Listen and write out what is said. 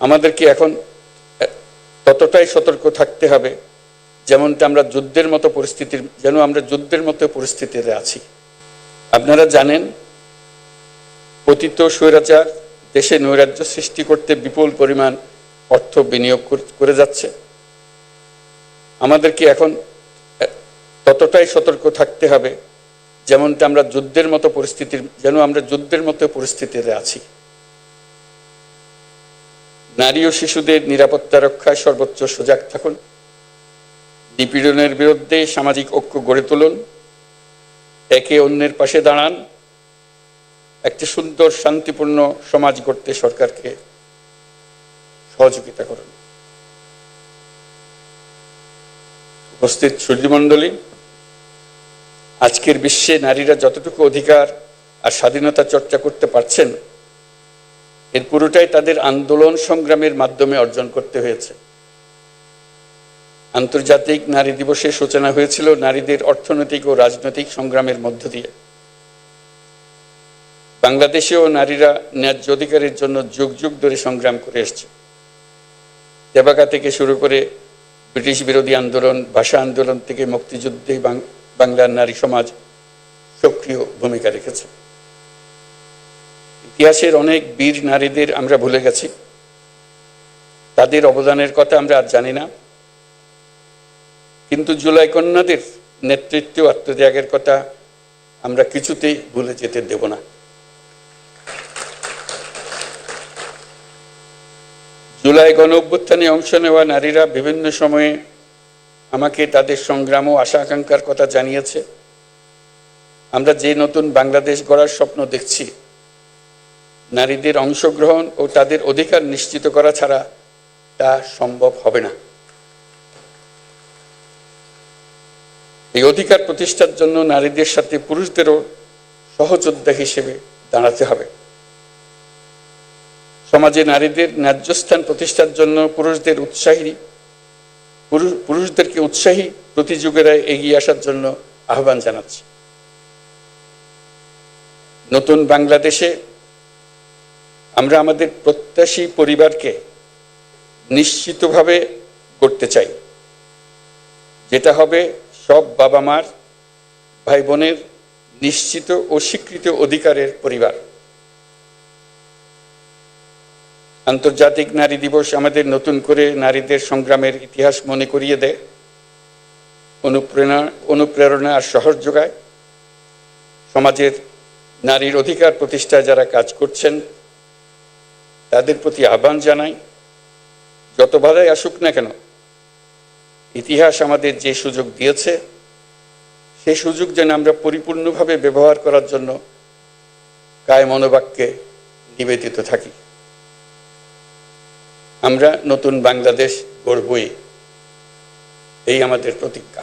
আমাদেরকে এখন ততটাই সতর্ক থাকতে হবে, যেমনটা আমরা যুদ্ধের মতো পরিস্থিতির, যেন আমরা যুদ্ধের মতো পরিস্থিতিতে আছি। আপনারা জানেন, পতিত স্বৈরাচার দেশে নৈরাজ্য সৃষ্টি করতে বিপুল পরিমাণ অর্থ বিনিয়োগ কর- যাচ্ছে। আমাদেরকে এখন ততটাই সতর্ক থাকতে হবে, যেমনটা আমরা যুদ্ধের মতো পরিস্থিতির, যেন আমরা যুদ্ধের মতো পরিস্থিতিতে আছি। নারী ও শিশুদের নিরাপত্তা রক্ষায় সর্বোচ্চ সজাগ থাকুন। নিপীড়নের বিরুদ্ধে সামাজিক ঐক্য গড়ে তুলুন। একে অন্যের পাশে দাঁড়ান। একটি সুন্দর, শান্তিপূর্ণ সমাজ গড়তে সরকারকে সহযোগিতা করুন। উপস্থিত সূর্যমণ্ডলী আজকের বিশ্বে নারীরা যতটুকু অধিকার আর স্বাধীনতা চর্চা করতে পারছেন এর পুরোটাই তাদের আন্দোলন সংগ্রামের মাধ্যমে অর্জন করতে হয়েছে। আন্তর্জাতিক নারী দিবসের সূচনা হয়েছিল নারীদের অর্থনৈতিক ও রাজনৈতিক সংগ্রামের মধ্য দিয়ে। বাংলাদেশেও নারীরা ন্যায্য অধিকারের জন্য যুগ যুগ ধরে সংগ্রাম করে এসছে। দেবাকা থেকে শুরু করে ব্রিটিশ বিরোধী আন্দোলন, ভাষা আন্দোলন থেকে মুক্তিযুদ্ধে বাংলার নারী সমাজ সক্রিয় ভূমিকা রেখেছে। ইতিহাসের অনেক বীর নারীদের আমরা ভুলে গেছি। তাদের অবদানের কথা আমরা আর জানি না। কিন্তু জুলাই কন্যাদের নেতৃত্ব আত্মত্যাগের কথা আমরা কিছুতেই ভুলে যেতে দেব না। জুলাই গণ অভ্যুত্থানে অংশ নেওয়া নারীরা বিভিন্ন সময়ে আমাকে তাদের সংগ্রাম ও আশা আকাঙ্ক্ষার কথা জানিয়েছে। আমরা যে নতুন বাংলাদেশ গড়ার স্বপ্ন দেখছি নারীদের অংশগ্রহণ ও তাদের অধিকার নিশ্চিত করা ছাড়া তা সম্ভব হবে না। এই অধিকার প্রতিষ্ঠার জন্য নারীদের সাথে পুরুষদেরও সহযোদ্ধা হিসেবে দাঁড়াতে হবে। সমাজে নারীদের ন্যায্য স্থান প্রতিষ্ঠার জন্য পুরুষদের উৎসাহী, পুরুষ- পুরুষদেরকে উৎসাহী প্রতিযোগীরা এগিয়ে আসার জন্য আহ্বান জানাচ্ছি। নতুন বাংলাদেশে আমরা আমাদের প্রত্যাশী পরিবারকে নিশ্চিতভাবে করতে চাই। যেটা হবে সব বাবা মার ভাই বোনের নিশ্চিত ও স্বীকৃত অধিকারের পরিবার। আন্তর্জাতিক নারী দিবস আমাদের নতুন করে নারীদের সংগ্রামের ইতিহাস মনে করিয়ে দেয়। অনুপ্রেরণা অনুপ্রেরণা আর সহজ যোগায়। সমাজের নারীর অধিকার প্রতিষ্ঠায় যারা কাজ করছেন তাদের প্রতি আহ্বান জানাই। যত বাধাই আসুক না কেন, ইতিহাস আমাদের যে সুযোগ দিয়েছে, সে সুযোগ যেন আমরা পরিপূর্ণভাবে ব্যবহার করার জন্য কায় মনোবাক্যে নিবেদিত থাকি। আমরা নতুন বাংলাদেশ গড়বই, এই আমাদের প্রতিজ্ঞা।